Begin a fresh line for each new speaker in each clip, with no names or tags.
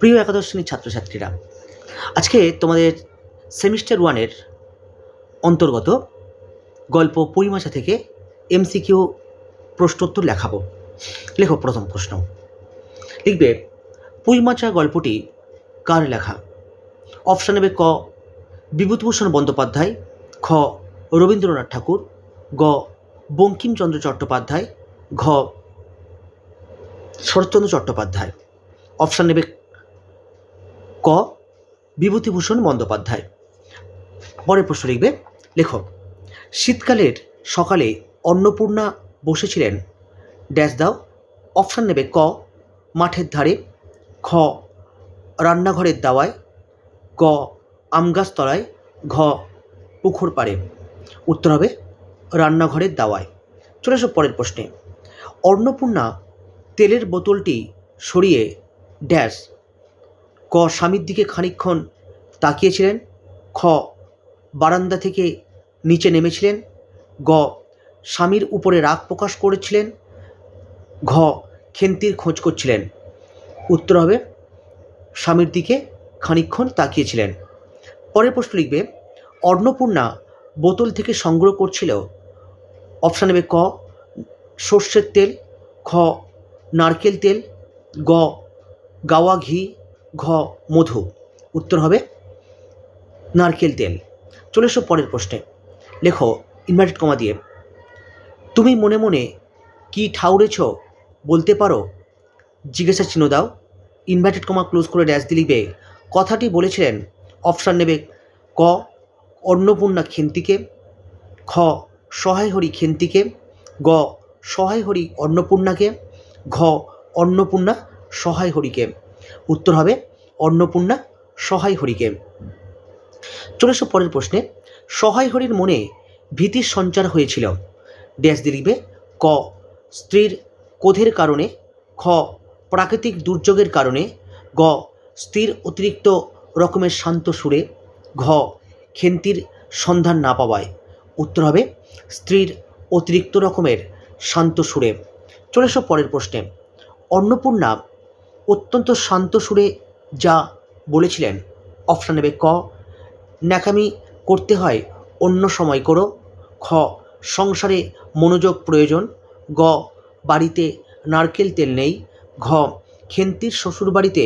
প্রিয় একাদশ শ্রেণির ছাত্রছাত্রীরা, আজকে তোমাদের সেমিস্টার ওয়ানের অন্তর্গত গল্প পরিমাচা থেকে এমসিকিউ প্রশ্নোত্তর লেখাবো। লেখো প্রথম প্রশ্ন। লিখবে পুইমাচা গল্পটি কার লেখা? অপশান নেবে ক, বিভূতিভূষণ বন্দ্যোপাধ্যায়, খ, রবীন্দ্রনাথ ঠাকুর, গ, বঙ্কিমচন্দ্র চট্টোপাধ্যায়, ঘ, শরৎচন্দ্র চট্টোপাধ্যায়। অপশান নেবে ক, বিভূতিভূষণ বন্দ্যোপাধ্যায়। পরের প্রশ্ন লিখবে, লেখো, শীতকালের সকালে অন্নপূর্ণা বসেছিলেন, ড্যাশ দাও, অপশান নেবে ক, মাঠের ধারে, খ, রান্নাঘরের দাওয়ায়, গ আমগাছ তলায় ঘ পুকুর পাড়ে উত্তর হবে, রান্নাঘরের দাওয়ায়। চলে এসো পরের প্রশ্নে। অন্নপূর্ণা তেলের বোতলটি সরিয়ে, ড্যাশ ক স্বামীর দিকে খানিকক্ষণ তাকিয়েছিলেন, খ বারান্দা থেকে নিচে নেমেছিলেন, গ স্বামীর উপরে রাগ প্রকাশ করেছিলেন, ঘ খেন্তির খোঁজ করছিলেন। উত্তর হবে, স্বামীর দিকে খানিকক্ষণ তাকিয়েছিলেন। পরের প্রশ্ন লিখবে অন্নপূর্ণা বোতল থেকে সংগ্রহ করছিল। অপশান নেবে ক, সর্ষের তেল, খ নারকেল তেল, গ গাওয়া ঘি ঘ, মধু। উত্তর হবে নারকেল তেল। চলে এসো পরের প্রশ্নে। লেখো ইনভার্টেড কমা দিয়ে। তুমি মনে মনে কি ঠাউরেছ বলতে পারো? জিজ্ঞাসা চিহ্ন দাও। ইনভার্টেড কমা ক্লোজ করে ড্যাশ দিয়ে লিখবে, কথাটি বলেছিলেন। অপশান নেবে ক, অন্নপূর্ণা খেন্তিকে। খ সহায় হরি খেন্তিকে। গ সহায় হরি অন্নপূর্ণাকে। ঘ, অন্নপূর্ণা সহায় হরিকে উত্তর হবে অন্নপূর্ণা সহায় হরিকে। চলে এসো পরের প্রশ্নে। সহায় হরির মনে ভীতির সঞ্চার হয়েছিল। ড্যাশ দিয়ে লিখবে ক, স্ত্রীর ক্রোধের কারণে, খ, প্রাকৃতিক দুর্যোগের কারণে, গ, স্ত্রীর অতিরিক্ত রকমের শান্ত সুরে, ঘ, খেন্তির সন্ধান না পাওয়ায়। উত্তর হবে স্ত্রীর অতিরিক্ত রকমের শান্ত সুরে। চলে এসো পরের প্রশ্নে। অন্নপূর্ণা অত্যন্ত শান্ত সুরে যা বলেছিলেন। অপশান নেবে ক, ন্যাকামি করতে হয়, অন্য সময় করো। খ, সংসারে মনোযোগ প্রয়োজন। গ, বাড়িতে নারকেল তেল নেই। ঘ, খেন্তির শ্বশুরবাড়িতে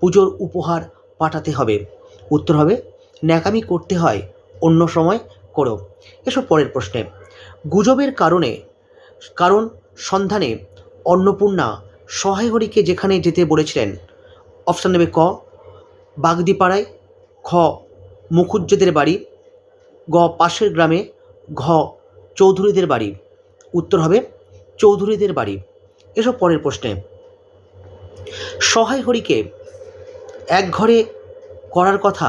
পুজোর উপহার পাঠাতে হবে। উত্তর হবে, ন্যাকামি করতে হয়, অন্য সময় করো। এসব পরের প্রশ্নে। গুজবের কারণে, কারণ সন্ধানে অন্নপূর্ণা সহায় হরিকে যেখানে যেতে বলেছিলেন অপশান নেবে ক, বাগদিপাড়ায়, খ, মুখুজ্জেদের বাড়ি, গ, পাশের গ্রামে, ঘ, চৌধুরীদের বাড়ি। উত্তর হবে, চৌধুরীদের বাড়ি। এসব পরের প্রশ্নে। সহায় হরিকে এক ঘরে করার কথা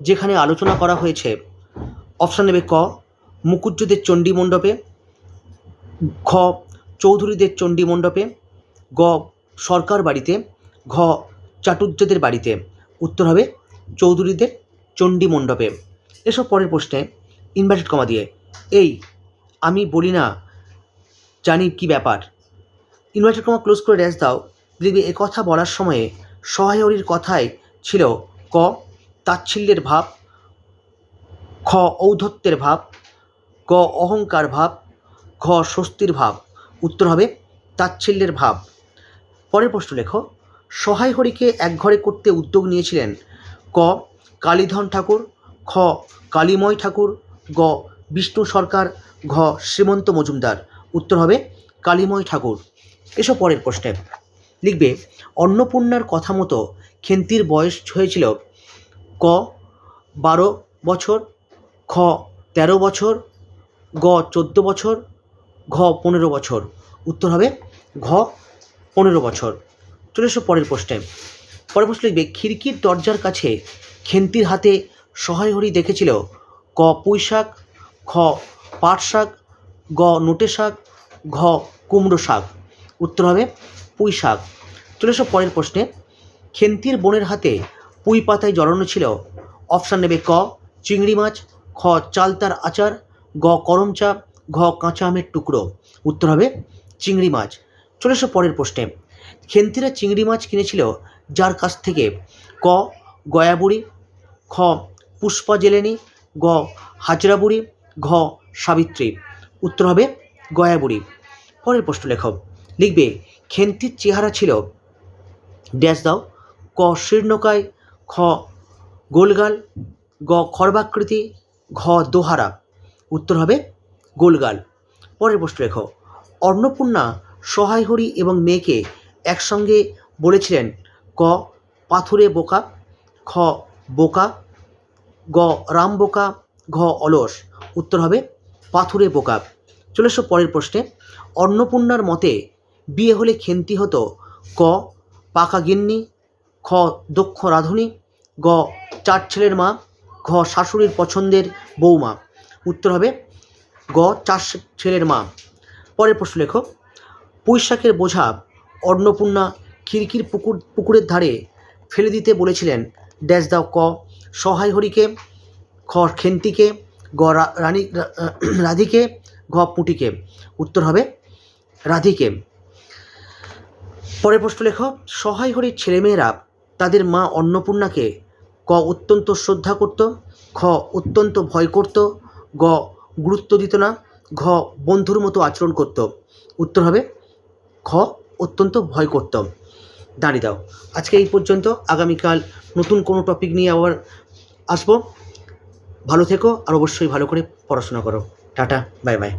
যেখানে আলোচনা করা হয়েছে অপশান নেবে ক মুকুজ্জদের চণ্ডী মণ্ডপে খ চৌধুরীদের চণ্ডী মণ্ডপে গ, সরকার বাড়িতে, ঘ চাটুর্যদের বাড়িতে। উত্তর হবে চৌধুরীদের চণ্ডী মণ্ডপে। এসব পরের প্রশ্নে ইনভার্টেড কমা দিয়ে। এই, আমি বলি না, জানি কি ব্যাপার। ইনভার্টেড কমা ক্লোজ করে ড্যাশ দাও। দেখবে এ কথা বলার সময়ে সহায়রীর কথায় ছিল ক, তাচ্ছিল্যের ভাব, খ, ঔদ্ধত্যের ভাব, গ, অহংকার ভাব, ঘ, স্বস্তির ভাব। উত্তর হবে তাচ্ছিল্যের ভাব। পরের প্রশ্ন লেখো। সহায় হরিকে একঘরে করতে উদ্যোগ নিয়েছিলেন ক, কালীধন ঠাকুর, খ, কালীময় ঠাকুর, গ, বিষ্ণু সরকার, ঘ, শ্রীমন্ত মজুমদার। উত্তর হবে কালীময় ঠাকুর। এসব পরের প্রশ্নে। লিখবে, অন্নপূর্ণার কথা মতো খেন্তির বয়স হয়েছিল ক, বারো বছর, খ, তেরো বছর, গ, চোদ্দ বছর, ঘ, পনেরো বছর। উত্তর হবে ঘ পনেরো বছর। চলে এসো পরের প্রশ্নে। পরের প্রশ্ন লিখবে, খিড়কির দরজার কাছে খেন্তির হাতে সহায় হরি দেখেছিল, ক পুঁই শাক, খ পাট শাক, গ নোটে শাক, ঘ কুমড়ো শাক। উত্তর হবে পুঁই শাক। চলে এসো পরের প্রশ্নে। খেন্তির বোনের হাতে পুঁই পাতায় জড়ানো ছিল, অপশান নেবে ক চিংড়ি মাছ, খ চালতার আচার, গ করম চা ঘ কাঁচা আমের টুকরো। উত্তর হবে চিংড়ি মাছ। চলে এসো পরের প্রশ্নে। খেন্তিরা চিংড়ি মাছ কিনেছিল যার কাছ থেকে ক, গয়াবুড়ি, খ পুষ্পা জেলেনি গ, হাজরাবুড়ি, ঘ, সাবিত্রী। উত্তর হবে গয়াবুড়ি। পরের প্রশ্ন লেখ। লিখবে, খেন্তির চেহারা ছিল, ড্যাশ দাও, ক, শীর্ণকায়, খ, গোলগাল, গ খর্বাকৃতি ঘ, দোহারা। উত্তর হবে গোলগাল। পরের প্রশ্ন লেখো। অন্নপূর্ণা সহায় হরি এবং মেয়েকে একসঙ্গে বলেছিলেন ক পাথুরে বোকা, খ, বোকা, গ, রাম বোকা, ঘ, অলস। উত্তর হবে, পাথুরে বোকা। চলে এসো পরের প্রশ্নে। অন্নপূর্ণার মতে বিয়ে হলে খেন্তি হতো, ক, পাকা গিন্নি, খ, দক্ষ রাঁধুনি, গ, চার ছেলের মা, ঘ, শাশুড়ির পছন্দের বৌমা। উত্তর হবে, গ, চার ছেলের মা। পরের প্রশ্ন লেখো। পুঁইশাকের বোঝা অন্নপূর্ণা খিড়কির পুকুর, পুকুরের ধারে ফেলে দিতে বলেছিলেন ড্যাশ দাও ক। সহায় হরিকে খ খেন্তিকে গ রানী রাধিকে, ঘ পুটিকে। উত্তর হবে রাধিকে। পরের প্রশ্ন লেখো, সহায় হরির ছেলেমেয়েরা তাদের মা অন্নপূর্ণাকে ক অত্যন্ত শ্রদ্ধা করত, খ অত্যন্ত ভয় করত, গ গুরুত্ব দিত না, ঘ বন্ধুর মতো আচরণ করত। উত্তর হবে খ, অত্যন্ত ভয় করতাম দাঁড়িয়ে দাও। আজকে এই পর্যন্ত আগামীকাল নতুন কোনো টপিক নিয়ে আবার আসব। ভালো থেকো আর অবশ্যই ভালো করে পড়াশোনা করো। Tata bye bye